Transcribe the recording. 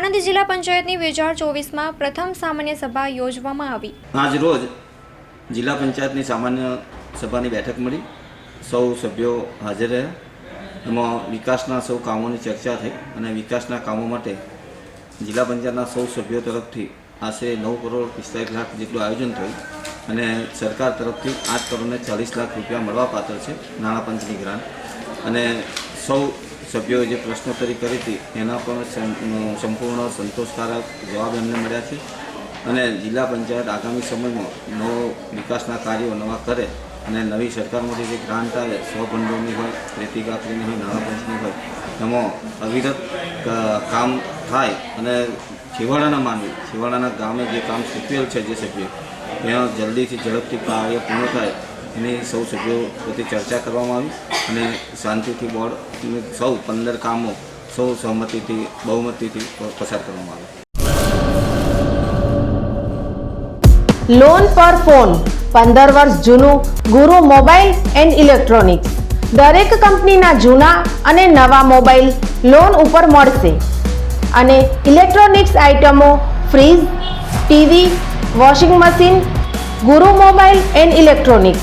આણંદ જિલ્લા પંચાયતની બે હજાર ચોવીસમાં પ્રથમ સામાન્ય સભા યોજવામાં આવી. આજ રોજ જિલ્લા પંચાયતની સામાન્ય સભાની બેઠક મળી. સૌ સભ્યો હાજર રહ્યા. એમાં વિકાસના સૌ કામોની ચર્ચા થઈ અને વિકાસના કામો માટે જિલ્લા પંચાયતના સૌ સભ્યો તરફથી આશરે નવ કરોડ પિસ્તાલીસ લાખ જેટલું આયોજન થયું અને સરકાર તરફથી આઠ કરોડને ચાલીસ લાખ રૂપિયા મળવા પાત્ર છે નાણાં પંચની ગ્રાન્ટ. અને સૌ સભ્યોએ જે પ્રશ્નોત્તરી કરી હતી, એના પણ સંપૂર્ણ સંતોષકારક જવાબ એમને મળ્યા છે. અને જિલ્લા પંચાયત આગામી સમયમાં નવો વિકાસના કાર્યો નવા કરે અને નવી સરકારમાંથી જે ગ્રાન્ટ આવે સ્વભંડોળની હોય, રેતી કાપડીની હોય નાણાં પંચની હોય, એમાં અવિરત કામ થાય અને છેવાડાના માનવી, છેવાડાના ગામે જે કામ સૂચવેલ છે જે સભ્યો ત્યાં જલ્દીથી ઝડપથી કાર્ય પૂર્ણ થાય એની સૌ સભ્યો પોતે ચર્ચા કરવામાં આવી અને શાંતિથી બોર્ડ સૌ પંદર કામો સૌ સહમતિથી, બહુમતીથી પસાર કરવામાં આવ્યા. લોન પર ફોન પંદર વર્ષ જૂનું, ગુરુ મોબાઈલ એન્ડ ઇલેક્ટ્રોનિક્સ. દરેક કંપનીના જૂના અને નવા મોબાઈલ લોન ઉપર મળશે. અને ઇલેક્ટ્રોનિક્સ આઇટમો fridge, TV, washing machine, Guru mobile and electronics.